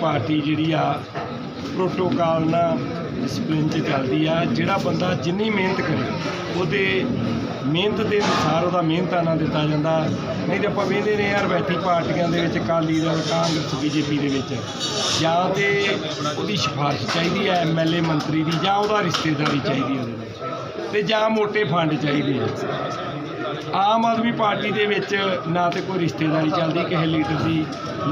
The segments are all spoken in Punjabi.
ਪਾਰਟੀ ਜਿਹੜੀ ਆ ਪ੍ਰੋਟੋਕਾਲ ਨਾਲ ਡਿਸਪਲਿਨ 'ਚ ਚੱਲਦੀ ਆ। ਜਿਹੜਾ ਬੰਦਾ ਜਿੰਨੀ ਮਿਹਨਤ ਕਰੇ, ਉਹਦੇ ਮਿਹਨਤ ਦੇ ਅਨੁਸਾਰ ਉਹਦਾ ਮਿਹਨਤਾਨਾ ਦਿੱਤਾ ਜਾਂਦਾ। ਨਹੀਂ ਤੇ ਆਪਾਂ ਵੇਖਦੇ ਨੇ ਯਾਰ ਬੈਠੀ ਪਾਰਟੀਆਂ ਦੇ ਵਿੱਚ, ਅਕਾਲੀ ਦਲ, ਕਾਂਗਰਸ, ਬੀਜੇਪੀ ਦੇ ਵਿੱਚ। ਜਾਂ ਤੇ ਉਹਦੀ ਸਿਫਾਰਿਸ਼ ਚਾਹੀਦੀ ਹੈ ਐਮਐਲਏ ਮੰਤਰੀ ਦੀ, ਜਾਂ ਉਹਦਾ ਰਿਸ਼ਤੇਦਾਰੀ ਚਾਹੀਦੀ ਹੈ ਉਹਦੇ ਨਾਲ ਤੇ ਜਾਂ ਮੋٹے ਫੰਡ ਚਾਹੀਦੇ ਆ। ਆਮ ਆਦਮੀ ਪਾਰਟੀ ਦੇ ਵਿੱਚ ਨਾ ਤੇ ਕੋਈ ਰਿਸ਼ਤੇਦਾਰੀ ਚੱਲਦੀ, ਕਿਸੇ ਲੀਡਰ ਦੀ,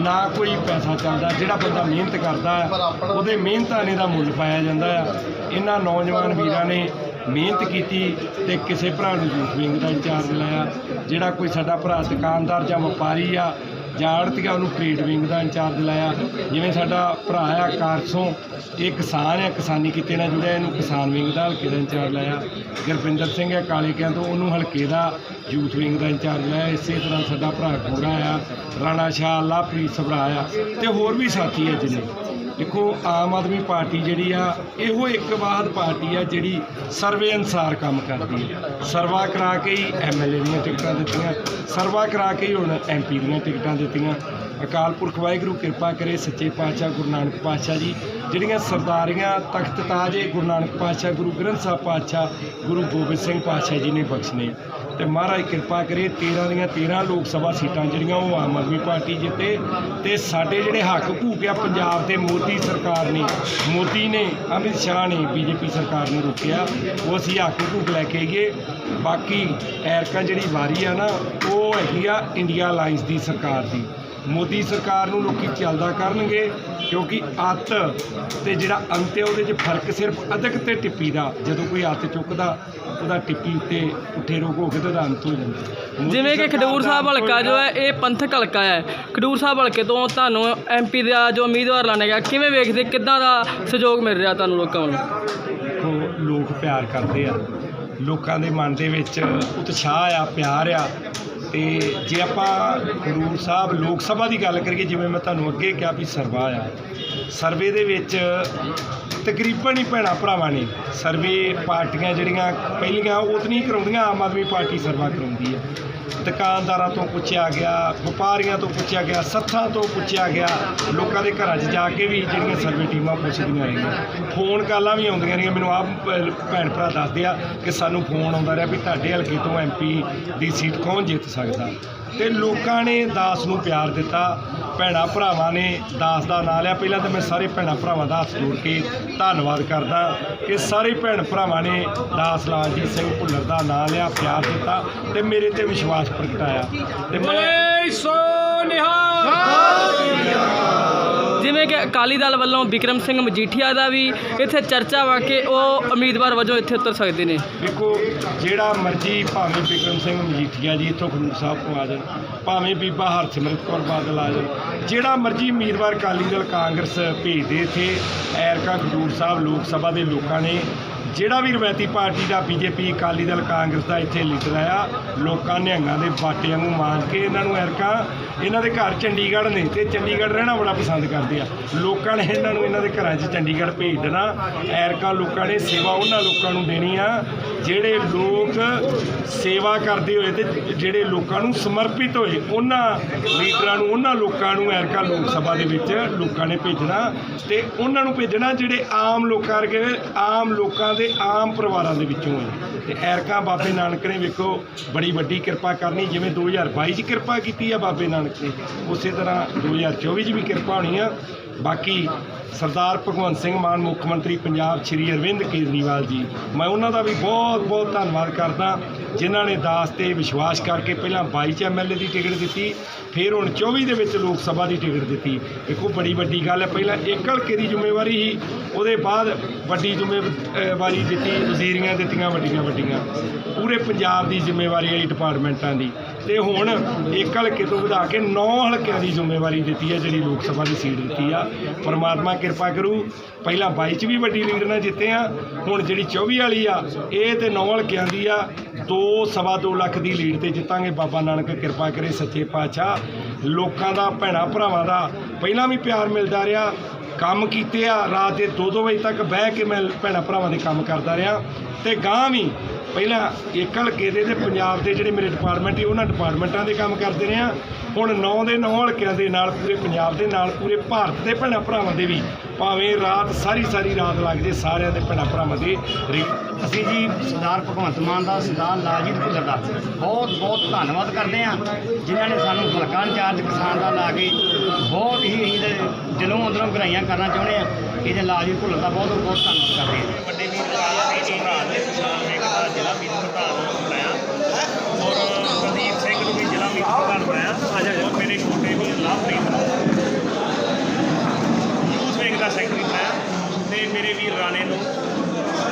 ਨਾ ਕੋਈ ਪੈਸਾ ਚੱਲਦਾ, ਜਿਹੜਾ ਬੰਦਾ ਮਿਹਨਤ ਕਰਦਾ ਹੈ ਉਹਦੇ ਮਿਹਨਤਾਨੇ ਦਾ ਮੁੱਲ ਪਾਇਆ ਜਾਂਦਾ ਆ। ਇਹਨਾਂ ਨੌਜਵਾਨ ਵੀਰਾਂ ਨੇ ਮਿਹਨਤ ਕੀਤੀ ਤੇ ਕਿਸੇ ਭਰਾ ਨੂੰ ਯੂਥ ਵਿੰਗ ਦਾ ਇੰਚਾਰਜ ਲਾਇਆ ਜਿਹੜਾ ਕੋਈ ਸਾਡਾ ਭਰਾ ਦੁਕਾਨਦਾਰ ਜਾਂ ਵਪਾਰੀ ਆ ਜਾਂ ਆੜਤੀਆ ਉਹਨੂੰ ਟ੍ਰੇਡ ਵਿੰਗ ਦਾ ਇੰਚਾਰਜ ਲਾਇਆ। ਜਿਵੇਂ ਸਾਡਾ ਭਰਾ ਆ ਕਾਰਸੋਂ, ਇਹ ਕਿਸਾਨ ਹੈ ਕਿਸਾਨੀ ਕਿੱਤੇ ਨਾਲ ਜੁੜਿਆ, ਇਹਨੂੰ ਕਿਸਾਨ ਵਿੰਗ ਦਾ ਹਲਕੇ ਦਾ ਇੰਚਾਰਜ ਲਾਇਆ। ਗੁਰਪਿੰਦਰ ਸਿੰਘ ਹੈ ਕਾਲੇਕਿਆਂ ਤੋਂ ਉਹਨੂੰ ਹਲਕੇ ਦਾ ਯੂਥ ਵਿੰਗ ਦਾ ਇੰਚਾਰਜ ਲਾਇਆ। ਇਸੇ ਤਰ੍ਹਾਂ ਸਾਡਾ ਭਰਾ ਗੋਰਾ ਆ, ਰਾਣਾ ਸ਼ਾਹ ਲਾਪ੍ਰੀਤ ਸਭਰਾ ਆ, ਤੇ ਹੋਰ ਵੀ ਸਾਥੀ ਹੈ ਜਿੰਨੇ। ਦੇਖੋ, ਆਮ ਆਦਮੀ ਪਾਰਟੀ ਜਿਹੜੀ ਆ, ਇਹੋ ਇੱਕ ਵਾਹਦ ਪਾਰਟੀ ਆ ਜਿਹੜੀ ਸਰਵੇ ਅਨਸਾਰ ਕੰਮ ਕਰਦੀ ਹੈ ਸਰਵਾ ਕਰਾ ਕੇ ਹੀ ਐਮਐਲਏ ਦੀਆਂ ਟਿਕਟਾਂ ਦਿੱਤੀਆਂ, ਸਰਵਾ ਕਰਾ ਕੇ ਹੀ ਹੁਣ ਐਮਪੀ ਦੀਆਂ ਟਿਕਟਾਂ ਦਿੱਤੀਆਂ। ਅਕਾਲ ਪੁਰਖ ਵਾਹਿਗੁਰੂ ਕਿਰਪਾ ਕਰੇ ਸੱਚੇ ਪਾਤਸ਼ਾਹ ਗੁਰੂ ਨਾਨਕ ਪਾਤਸ਼ਾਹ ਜੀ, ਜਿਹੜੀਆਂ ਸਰਦਾਰੀਆਂ ਤਖਤ ਤਾਜੇ ਗੁਰੂ ਨਾਨਕ ਪਾਤਸ਼ਾਹ, ਗੁਰੂ ਗ੍ਰੰਥ ਸਾਹਿਬ ਪਾਤਸ਼ਾਹ, ਗੁਰੂ ਗੋਬਿੰਦ ਸਿੰਘ ਪਾਤਸ਼ਾਹ ਜੀ ਨੇ ਬਖਸ਼ਨੇ ਤੇ ਮਹਾਰਾਜ ਕਿਰਪਾ ਕਰੇ 13 ਦੀਆਂ 13 ਲੋਕ ਸਭਾ ਸੀਟਾਂ ਜਿਹੜੀਆਂ ਉਹ ਆਮ ਆਦਮੀ ਪਾਰਟੀ ਜਿੱਤੇ ਤੇ ਸਾਡੇ ਜਿਹੜੇ ਹੱਕ ਭੂਕਿਆ ਪੰਜਾਬ ਦੇ ਮੋਦੀ ਸਰਕਾਰ ਨੇ, ਮੋਦੀ ਨੇ, ਅਮਿਤ ਸ਼ਾਹ ਨੇ ਬੀਜੇਪੀ ਸਰਕਾਰ ਨੇ ਰੋਕਿਆ, ਉਹ ਅਸੀਂ ਹੱਕ ਭੂਕ ਲੈ ਕੇ ਗਏ ਬਾਕੀ ਐਰਕਾ ਜਿਹੜੀ ਵਾਰੀ ਆ ਨਾ, ਉਹ ਹੈਗੀ ਆ ਇੰਡੀਆ ਅਲਾਈਅੰਸ ਦੀ ਸਰਕਾਰ ਦੀ। ਮੋਦੀ ਸਰਕਾਰ ਨੂੰ ਲੋਕੀ ਚੱਲਦਾ ਕਰਨਗੇ ਕਿਉਂਕਿ ਅੱਤ ਤੇ ਜਿਹੜਾ ਅੰਤ ਹੈ ਉਹਦੇ 'ਚ ਫ਼ਰਕ ਸਿਰਫ ਅਧਿਕ ਤੇ ਟਿੱਪੀ ਦਾ ਜਦੋਂ ਕੋਈ ਅੱਤ ਚੁੱਕਦਾ ਉਹਦਾ ਟਿੱਪੀ ਉੱਤੇ ਉੱਠੇ ਰੋਗ ਹੋ ਕੇ ਤੇ ਉਹਦਾ ਅੰਤ ਹੋ ਜਾਂਦਾ। ਜਿਵੇਂ ਕਿ ਖਡੂਰ ਸਾਹਿਬ ਹਲਕਾ ਜੋ ਹੈ ਇਹ ਪੰਥਕ ਹਲਕਾ ਹੈ। ਖਡੂਰ ਸਾਹਿਬ ਹਲਕੇ ਤੋਂ ਤੁਹਾਨੂੰ ਐਮਪੀ ਦਾ ਜੋ ਉਮੀਦਵਾਰ ਲਾਣਾ ਗਿਆ ਕਿਵੇਂ ਵੇਖਦੇ ਕਿੱਦਾਂ ਦਾ ਸਹਿਯੋਗ ਮਿਲ ਰਿਹਾ ਤੁਹਾਨੂੰ ਲੋਕਾਂ ਵੱਲੋਂ? ਦੇਖੋ ਲੋਕ ਪਿਆਰ ਕਰਦੇ ਆ। ਲੋਕਾਂ ਦੇ ਮਨ ਦੇ ਵਿੱਚ ਉਤਸ਼ਾਹ ਆ ਪਿਆਰ ਆ। ਤੇ ਜੇ ਆਪਾਂ ਖਡੂਰ ਸਾਹਿਬ ਲੋਕ ਸਭਾ ਦੀ ਗੱਲ ਕਰੀਏ, ਜਿਵੇਂ ਮੈਂ ਤੁਹਾਨੂੰ ਅੱਗੇ ਕਿਹਾ ਵੀ ਸਰਵਾ ਆ, ਸਰਵੇ ਦੇ ਵਿੱਚ ਤਕਰੀਬਨ ਹੀ ਭੈਣਾਂ ਭਰਾਵਾਂ ਨੇ। ਸਰਵੇ ਪਾਰਟੀਆਂ ਜਿਹੜੀਆਂ ਪਹਿਲੀਆਂ ਉਹ ਤਾਂ ਨਹੀਂ ਕਰਾਉਂਦੀਆਂ, ਆਮ ਆਦਮੀ ਪਾਰਟੀ ਸਰਵਾ ਕਰਾਉਂਦੀ ਹੈ। ਦੁਕਾਨਦਾਰਾਂ ਤੋਂ ਪੁੱਛਿਆ ਗਿਆ, ਵਪਾਰੀਆਂ ਤੋਂ ਪੁੱਛਿਆ ਗਿਆ, ਸੱਥਾਂ ਤੋਂ ਪੁੱਛਿਆ ਗਿਆ, ਲੋਕਾਂ ਦੇ ਘਰਾਂ 'ਚ ਜਾ ਕੇ ਵੀ ਜਿਹੜੀਆਂ ਸਰਵੇ ਟੀਮਾਂ ਪੁੱਛਦੀਆਂ ਰਹੀਆਂ। ਫੋਨ ਕਾਲਾਂ ਵੀ ਆਉਂਦੀਆਂ ਰਹੀਆਂ। ਮੈਨੂੰ ਆਪ ਭੈਣ ਭਰਾ ਦੱਸਦੇ ਆ ਕਿ ਸਾਨੂੰ ਫੋਨ ਆਉਂਦਾ ਰਿਹਾ ਵੀ ਤੁਹਾਡੇ ਹਲਕੇ ਤੋਂ ਐਮਪੀ ਦੀ ਸੀਟ ਕੌਣ ਜਿੱਤ ਸਕਦਾ। ਤੇ ਲੋਕਾਂ ਨੇ ਦਾਸ ਨੂੰ ਪਿਆਰ ਦਿੱਤਾ। ਭੈਣਾਂ ਭਰਾਵਾਂ ਨੇ ਦਾਸ ਦਾ ਨਾਂ ਲਿਆ। ਪਹਿਲਾਂ ਤਾਂ ਮੈਂ ਸਾਰੇ ਭੈਣਾਂ ਭਰਾਵਾਂ ਦਾ ਹੱਥ ਜੋੜ ਕੇ ਧੰਨਵਾਦ ਕਰਦਾ ਕਿ ਸਾਰੇ ਭੈਣ ਭਰਾਵਾਂ ਨੇ ਦਾਸ ਲਾਲਜੀਤ ਸਿੰਘ ਭੁੱਲਰ ਦਾ ਨਾਂ ਲਿਆ, ਪਿਆਰ ਦਿੱਤਾ ਤੇ ਮੇਰੇ ਤੇ ਵਿਸ਼ਵਾਸ ਪ੍ਰਗਟਾਇਆ। ਤੇ ਮੈਂ ਜਿਵੇਂ ਕਿ ਅਕਾਲੀ ਦਲ ਵੱਲੋਂ ਵਿਕਰਮ ਸਿੰਘ ਮਜੀਠੀਆ ਦਾ ਵੀ ਇੱਥੇ ਚਰਚਾ ਵਾ ਕਿ ਉਹ ਉਮੀਦਵਾਰ ਵਜੋਂ ਇੱਥੇ ਉਤਰ ਸਕਦੇ ਨੇ। ਦੇਖੋ, ਜਿਹੜਾ ਮਰਜ਼ੀ ਭਾਵੇਂ ਬਿਕਰਮ ਸਿੰਘ ਮਜੀਠੀਆ ਜੀ, ਇੱਥੋਂ ਖਡੂਰ ਸਾਹਿਬ ਤੋਂ ਆ ਜਾਣ ਭਾਵੇਂ ਬੀਬਾ ਹਰਸਿਮਰਤ ਕੌਰ ਬਾਦਲ ਆ ਜਾਣ, ਜਿਹੜਾ ਮਰਜ਼ੀ ਉਮੀਦਵਾਰ ਅਕਾਲੀ ਦਲ ਕਾਂਗਰਸ ਭੇਜਦੇ ਇੱਥੇ, ਐਰਕਾ ਖਡੂਰ ਸਾਹਿਬ ਲੋਕ ਸਭਾ ਦੇ ਲੋਕਾਂ ਨੇ ਜਿਹੜਾ ਵੀ ਰਵਾਇਤੀ ਪਾਰਟੀ ਦਾ ਬੀਜੇਪੀ, ਅਕਾਲੀ ਦਲ, ਕਾਂਗਰਸ ਦਾ ਇੱਥੇ ਲੀਡਰ ਆਇਆ, ਲੋਕਾਂ ਨਿਹੰਗਾਂ ਦੇ ਬਾਟੇ ਵਾਂਗੂ ਮਾਰ ਕੇ ਇਹਨਾਂ ਨੂੰ ਐਰਕਾ, ਇਹਨਾਂ ਦੇ ਘਰ ਚੰਡੀਗੜ੍ਹ ਨੇ ਤੇ ਚੰਡੀਗੜ੍ਹ ਰਹਿਣਾ ਬੜਾ ਪਸੰਦ ਕਰਦੇ ਆ। ਲੋਕਾਂ ਨੇ ਇਹਨਾਂ ਨੂੰ ਇਹਨਾਂ ਦੇ ਘਰਾਂ 'ਚ ਚੰਡੀਗੜ੍ਹ ਭੇਜ ਦੇਣਾ ਐਰਕਾ ਲੋਕਾਂ ਨੇ ਸੇਵਾ ਉਹਨਾਂ ਲੋਕਾਂ ਨੂੰ ਦੇਣੀ ਆ, ਜਿਹੜੇ ਲੋਕ ਸੇਵਾ ਕਰਦੇ ਹੋਏ ਤੇ ਜਿਹੜੇ ਲੋਕਾਂ ਨੂੰ ਸਮਰਪਿਤ ਹੋਏ, ਉਹਨਾਂ ਲੀਡਰਾਂ ਨੂੰ, ਉਹਨਾਂ ਲੋਕਾਂ ਨੂੰ ਐਰਕਾ ਲੋਕ ਸਭਾ ਦੇ ਵਿੱਚ ਲੋਕਾਂ ਨੇ ਭੇਜਣਾ ਤੇ ਉਹਨਾਂ ਨੂੰ ਭੇਜਣਾ ਜਿਹੜੇ ਆਮ ਲੋਕਾਂ ਵਰਗੇ, ਆਮ ਲੋਕਾਂ ਦੇ ਆਮ ਪਰਿਵਾਰਾਂ ਦੇ ਵਿੱਚੋਂ ਹੈ ਤੇ ਐਰਕਾ ਬਾਬੇ ਨਾਨਕ ਨੇ ਵੇਖੋ, ਬੜੀ ਵੱਡੀ ਕਿਰਪਾ ਕਰਨੀ, ਜਿਵੇਂ 2022 'ਚ ਕਿਰਪਾ ਕੀਤੀ ਆ ਬਾਬੇ ਨਾਨਕ ਨੇ, ਉਸੇ ਤਰ੍ਹਾਂ 2024 'ਚ ਵੀ ਕਿਰਪਾ ਹੋਣੀ ਆ। ਬਾਕੀ ਸਰਦਾਰ ਭਗਵੰਤ ਸਿੰਘ ਮਾਨ, ਮੁੱਖ ਮੰਤਰੀ ਪੰਜਾਬ ਸ਼੍ਰੀ ਅਰਵਿੰਦ ਕੇਜਰੀਵਾਲ ਜੀ, ਮੈਂ ਉਹਨਾਂ ਦਾ ਵੀ ਬਹੁਤ ਬਹੁਤ ਧੰਨਵਾਦ ਕਰਦਾ। ਜਿਨ੍ਹਾਂ ਨੇ ਦਾਸ ਤੇ ਵਿਸ਼ਵਾਸ ਕਰਕੇ ਪਹਿਲਾਂ 22 ਚ ਐਮਐਲਏ ਦੀ ਟਿਕਟ ਦਿੱਤੀ, ਫਿਰ ਹੁਣ 24 ਦੇ ਵਿੱਚ ਲੋਕ ਸਭਾ ਦੀ ਟਿਕਟ ਦਿੱਤੀ। ਦੇਖੋ, ਬੜੀ ਵੱਡੀ ਗੱਲ ਹੈ। ਪਹਿਲਾਂ ਇੱਕ ਹਲਕੇ ਦੀ ਜ਼ਿੰਮੇਵਾਰੀ ਸੀ, ਉਹਦੇ ਬਾਅਦ ਵੱਡੀ ਜ਼ਿੰਮੇਵਾਰੀ ਦਿੱਤੀ, ਵਜ਼ੀਰੀਆਂ ਦਿੱਤੀਆਂ, ਵੱਡੀਆਂ ਵੱਡੀਆਂ। ਪੂਰੇ ਪੰਜਾਬ ਦੀ ਜ਼ਿੰਮੇਵਾਰੀ ਆਈ ਡਿਪਾਰਟਮੈਂਟਾਂ ਦੀ। ਤੇ ਹੁਣ ਇੱਕ ਹਲਕੇ ਤੋਂ ਵਧਾ ਕੇ 9 ਹਲਕਿਆਂ ਦੀ ਜ਼ਿੰਮੇਵਾਰੀ ਦਿੱਤੀ ਹੈ, ਜਿਹੜੀ ਲੋਕ ਸਭਾ ਦੀ ਸੀਟ ਦਿੱਤੀ ਆ। ਪਰਮਾਤਮਾ ਕਿਰਪਾ ਕਰੂ, ਪਹਿਲਾਂ 22 ਚ ਵੀ ਵੱਡੀ ਲੀਡ ਨਾਲ ਜਿੱਤੇ ਆ, ਹੁਣ ਜਿਹੜੀ 24 ਵਾਲੀ ਆ, ਇਹ ਤੇ 9 ਹਲਕਿਆਂ ਦੀ ਆ, ਦੋ ਸਵਾ ਦੋ ਲੱਖ ਦੀ ਲੀਡ ਤੇ ਜਿੱਤਾਂਗੇ। ਬਾਬਾ ਨਾਨਕ ਕਿਰਪਾ ਕਰੇ ਸੱਚੇ ਪਾਤਸ਼ਾਹ। ਲੋਕਾਂ ਦਾ, ਭੈਣਾ ਭਰਾਵਾਂ ਦਾ ਪਹਿਲਾਂ ਵੀ ਪਿਆਰ ਮਿਲਦਾ ਰਿਹਾ। ਕੰਮ ਕੀਤੇ ਆ, ਰਾਤ ਦੇ 2-2 ਵਜੇ ਤੱਕ ਬਹਿ ਕੇ ਮੈਂ ਭੈਣਾ ਭਰਾਵਾਂ ਦੇ ਕੰਮ ਕਰਦਾ ਰਿਹਾ। ਤੇ ਗਾਂ ਵੀ ਪਹਿਲਾਂ ਇੱਕ ਹਲਕੇ ਦੇ ਤੇ ਪੰਜਾਬ ਦੇ ਜਿਹੜੇ ਮੇਰੇ ਡਿਪਾਰਟਮੈਂਟ ਸੀ, ਉਹਨਾਂ ਡਿਪਾਰਟਮੈਂਟਾਂ ਦੇ ਕੰਮ ਕਰਦੇ ਰਹੇ ਹਾਂ। ਹੁਣ 9 ਦੇ 9 ਹਲਕਿਆਂ ਦੇ ਨਾਲ ਪੂਰੇ ਪੰਜਾਬ ਦੇ ਨਾਲ ਪੂਰੇ ਭਾਰਤ ਦੇ ਭੈਣਾਂ ਭਰਾਵਾਂ ਦੇ ਵੀ ਭਾਵੇਂ ਰਾਤ ਸਾਰੀ ਸਾਰੀ ਰਾਤ ਲੱਗ ਜੇ ਸਾਰਿਆਂ ਦੇ ਭੈਣਾਂ ਭਰਾਵਾਂ ਦੇ ਅਸੀਂ ਜੀ ਸਰਦਾਰ ਭਗਵੰਤ ਮਾਨ ਦਾ, ਸਰਦਾਰ ਲਾਲਜੀਤ ਭੁੱਲਰ ਦਾ ਬਹੁਤ ਬਹੁਤ ਧੰਨਵਾਦ ਕਰਦੇ ਹਾਂ, ਜਿਨ੍ਹਾਂ ਨੇ ਸਾਨੂੰ ਹਲਕਾ ਇੰਚਾਰਜ ਕਿਸਾਨ ਦਾ ਲਾ ਕੇ ਬਹੁਤ ਹੀ ਅਸੀਂ ਇਹਦੇ ਦਿਲੋਂ ਅੰਦਰੋਂ ਗਰਾਈਆਂ ਕਰਨਾ ਚਾਹੁੰਦੇ ਹਾਂ। ਇਹਦੇ ਲਾਲਜੀਤ ਭੁੱਲਰ ਦਾ ਬਹੁਤ ਬਹੁਤ ਧੰਨਵਾਦ ਕਰਦੇ ਹਾਂ। ਵੱਡੇ ਵੀਰ ਕਾਲਾ ਸਿੰਘ ਭਰਾ ਨੇ ਕਿਸਾਨ ਮੇਘ ਦਾ ਜ਼ਿਲ੍ਹਾ ਮੀਤ ਪ੍ਰਧਾਨ ਬਣਾਇਆ ਔਰ ਪ੍ਰਦੀਪ ਸਿੰਘ ਨੂੰ ਵੀ ਜ਼ਿਲ੍ਹਾ ਮੀਤ ਪ੍ਰਧਾਨ ਬਣਾਇਆ ਔਰ ਮੇਰੇ ਛੋਟੇ ਵੀਰ ਲਵਪ੍ਰੀਤ ਨੂੰ ਯੂਥ ਵਿੰਗ ਦਾ ਸੈਕਟਰੀ ਬਣਾਇਆ ਤੇ ਮੇਰੇ ਵੀਰ ਰਾਣੇ ਨੂੰ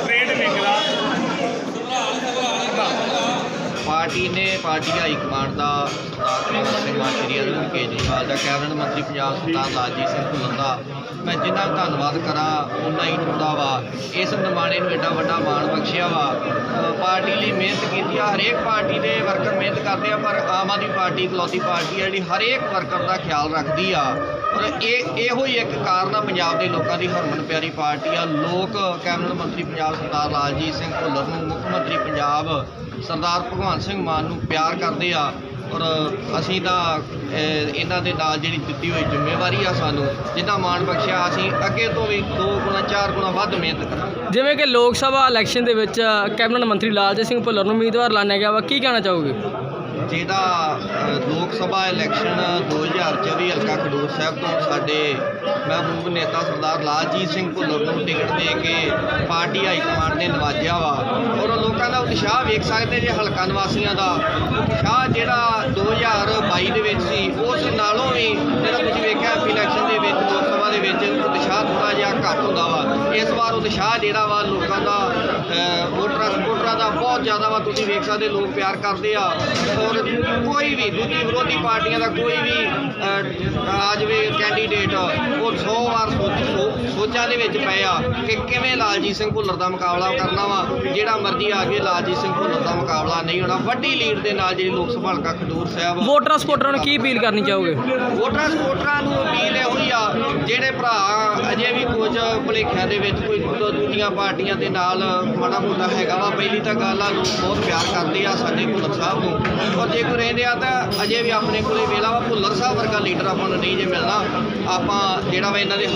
ਟ੍ਰੇਡ ਵਿੰਗ ਦਾ ਪ੍ਰਧਾਨ ਪਾਰਟੀ ਨੇ, ਪਾਰਟੀ ਹਾਈ ਕਮਾਂਡ ਦਾ ਸਰਦਾਰ ਭਗਵੰਤ ਸਿੰਘ ਮਾਨ, ਸ਼੍ਰੀ ਅਰਵਿੰਦ ਕੇਜਰੀਵਾਲ ਦਾ, ਕੈਬਨਿਟ ਮੰਤਰੀ ਪੰਜਾਬ ਸਰਦਾਰ ਲਾਲਜੀਤ ਸਿੰਘ ਭੁੱਲਰ ਦਾ, ਮੈਂ ਜਿੰਨਾ ਧੰਨਵਾਦ ਕਰਾਂ ਉਨਾ ਹੀ ਥੋੜਾ ਵਾ। ਇਸ ਨਿਮਾਣੇ ਨੂੰ ਐਡਾ ਵੱਡਾ ਮਾਣ ਬਖਸ਼ਿਆ ਵਾ। ਪਾਰਟੀ ਲਈ ਮਿਹਨਤ ਕੀਤੀ ਆ, ਹਰੇਕ ਪਾਰਟੀ ਦੇ ਵਰਕਰ ਮਿਹਨਤ ਕਰਦੇ ਆ, ਪਰ ਆਮ ਆਦਮੀ ਪਾਰਟੀ, ਇਕਲੌਤੀ ਪਾਰਟੀ ਆ ਜਿਹੜੀ ਹਰੇਕ ਵਰਕਰ ਦਾ ਖਿਆਲ ਰੱਖਦੀ ਆ। ਇਹ ਇਹੋ ਹੀ ਇੱਕ ਕਾਰਨ ਆ ਪੰਜਾਬ ਦੇ ਲੋਕਾਂ ਦੀ ਹਰਮਨ ਪਿਆਰੀ ਪਾਰਟੀ ਆ। ਲੋਕ ਕੈਬਨਿਟ ਮੰਤਰੀ ਪੰਜਾਬ ਸਰਦਾਰ ਲਾਲਜੀਤ ਸਿੰਘ ਭੁੱਲਰ ਨੂੰ, ਮੁੱਖ ਮੰਤਰੀ ਪੰਜਾਬ ਸਰਦਾਰ ਭਗਵੰਤ ਸਿੰਘ ਮਾਨ ਨੂੰ ਪਿਆਰ ਕਰਦੇ ਆ। ਔਰ ਅਸੀਂ ਤਾਂ ਇਹਨਾਂ ਦੇ ਨਾਲ ਜਿਹੜੀ ਦਿੱਤੀ ਹੋਈ ਜ਼ਿੰਮੇਵਾਰੀ ਆ ਸਾਨੂੰ, ਜਿੰਨਾ ਮਾਣ ਬਖਸ਼ਿਆ, ਅਸੀਂ ਅੱਗੇ ਤੋਂ ਵੀ ਦੋ ਗੁਣਾ, ਚਾਰ ਗੁਣਾ ਵੱਧ ਮਿਹਨਤ ਕਰਾਂਗੇ। ਜਿਵੇਂ ਕਿ ਲੋਕ ਸਭਾ ਇਲੈਕਸ਼ਨ ਦੇ ਵਿੱਚ ਕੈਬਨਿਟ ਮੰਤਰੀ ਲਾਲਜੀਤ ਸਿੰਘ ਭੁੱਲਰ ਨੂੰ ਉਮੀਦਵਾਰ ਲਾਣਿਆ ਗਿਆ ਵਾ, ਕੀ ਕਹਿਣਾ ਚਾਹੋਗੇ? ਜਿਹਦਾ ਲੋਕ ਸਭਾ ਇਲੈਕਸ਼ਨ 2024 ਹਲਕਾ ਖਡੂਰ ਸਾਹਿਬ ਤੋਂ ਸਾਡੇ ਮਹਿਬੂਬ ਨੇਤਾ ਸਰਦਾਰ ਲਾਲਜੀਤ ਸਿੰਘ ਭੁੱਲਰ ਨੂੰ ਟਿਕਟ ਦੇ ਕੇ ਪਾਰਟੀ ਹਾਈ ਕਮਾਂਡ ਨੇ ਨਵਾਜਿਆ ਵਾ। ਔਰ ਲੋਕਾਂ ਦਾ ਉਤਸ਼ਾਹ ਵੇਖ ਸਕਦੇ ਜੇ ਹਲਕਾ ਨਿਵਾਸੀਆਂ ਦਾ। ਉਤਸ਼ਾਹ ਜਿਹੜਾ 2022 ਦੇ ਵਿੱਚ ਸੀ, ਉਸ ਨਾਲੋਂ ਵੀ ਜਿਹੜਾ ਤੁਸੀਂ ਵੇਖਿਆ ਇਲੈਕਸ਼ਨ ਦੇ ਵਿੱਚ, ਲੋਕ ਸਭਾ ਦੇ ਵਿੱਚ ਉਤਸ਼ਾਹ ਥੋੜਾ ਜਿਹਾ ਘੱਟ ਹੁੰਦਾ ਵਾ। ਇਸ ਵਾਰ ਉਤਸ਼ਾਹ ਜਿਹੜਾ ਵਾ ਲੋਕਾਂ ਦਾ ਵੋਟਰਾਂ ਸਪੋਰਟਰਾਂ ਦਾ ਬਹੁਤ ਜ਼ਿਆਦਾ ਵਾ ਤੁਸੀਂ ਵੇਖ ਸਕਦੇ ਲੋਕ ਪਿਆਰ ਕਰਦੇ ਆ। ਔਰ ਕੋਈ ਵੀ ਦੂਜੀ ਵਿਰੋਧੀ ਪਾਰਟੀਆਂ ਦਾ ਕੋਈ ਵੀ ਆ ਜਾਵੇ ਕੈਂਡੀਡੇਟ ਉਹ 100 ਵਾਰ ਸੋਚ ਦੇ ਵਿੱਚ ਪਏ ਆ ਕਿ ਕਿਵੇਂ ਲਾਲਜੀਤ ਸਿੰਘ ਭੁੱਲਰ ਦਾ ਮੁਕਾਬਲਾ ਕਰਨਾ ਵਾ। ਜਿਹੜਾ ਮਰਜ਼ੀ ਆ ਕੇ ਲਾਲਜੀਤ ਸਿੰਘ ਭੁੱਲਰ ਦਾ ਮੁਕਾਬਲਾ ਨਹੀਂ ਹੋਣਾ। ਵੱਡੀ ਲੀਡ ਦੇ ਨਾਲ ਜਿਹੜੀ ਲੋਕ ਸਭਾ ਹਲਕਾ ਖਡੂਰ ਸਾਹਿਬ ਵੋਟਰਾਂ ਸਪੋਰਟਰਾਂ ਨੂੰ ਕੀ ਅਪੀਲ ਕਰਨੀ ਚਾਹੋਗੇ? ਵੋਟਰਾਂ ਸਪੋਰਟਰਾਂ ਨੂੰ ਅਪੀਲ ਇਹੋ ਹੀ ਆ ਜਿਹੜੇ ਭਰਾ ਅਜੇ ਕੁਝ ਭੁਲੇਖਿਆਂ ਦੇ ਵਿੱਚ ਕੋਈ ਦੂਜੀਆਂ ਪਾਰਟੀਆਂ ਦੇ ਨਾਲ ਮਾੜਾ ਮੋਟਾ ਹੈਗਾ ਵਾ। ਪਹਿਲੀ ਤਾਂ ਗੱਲ ਆ, ਲੋਕ ਬਹੁਤ ਪਿਆਰ ਕਰਦੇ ਆ ਸਾਡੇ ਭੁੱਲਰ ਸਾਹਿਬ ਨੂੰ। ਔਰ ਜੇ ਕੋਈ ਰਹਿੰਦੇ ਆ ਤਾਂ ਅਜੇ ਵੀ ਆਪਣੇ ਕੋਲੇ ਵੇਲਾ ਵਾ, ਭੁੱਲਰ ਸਾਹਿਬ ਵਰਗਾ ਲੀਡਰ ਆਪਾਂ ਨੂੰ ਨਹੀਂ ਜੇ ਮਿਲਣਾ। ਆਪਾਂ ਜਿਹੜਾ ਵਾ ਇਹਨਾਂ ਦੇ ਹੱਥ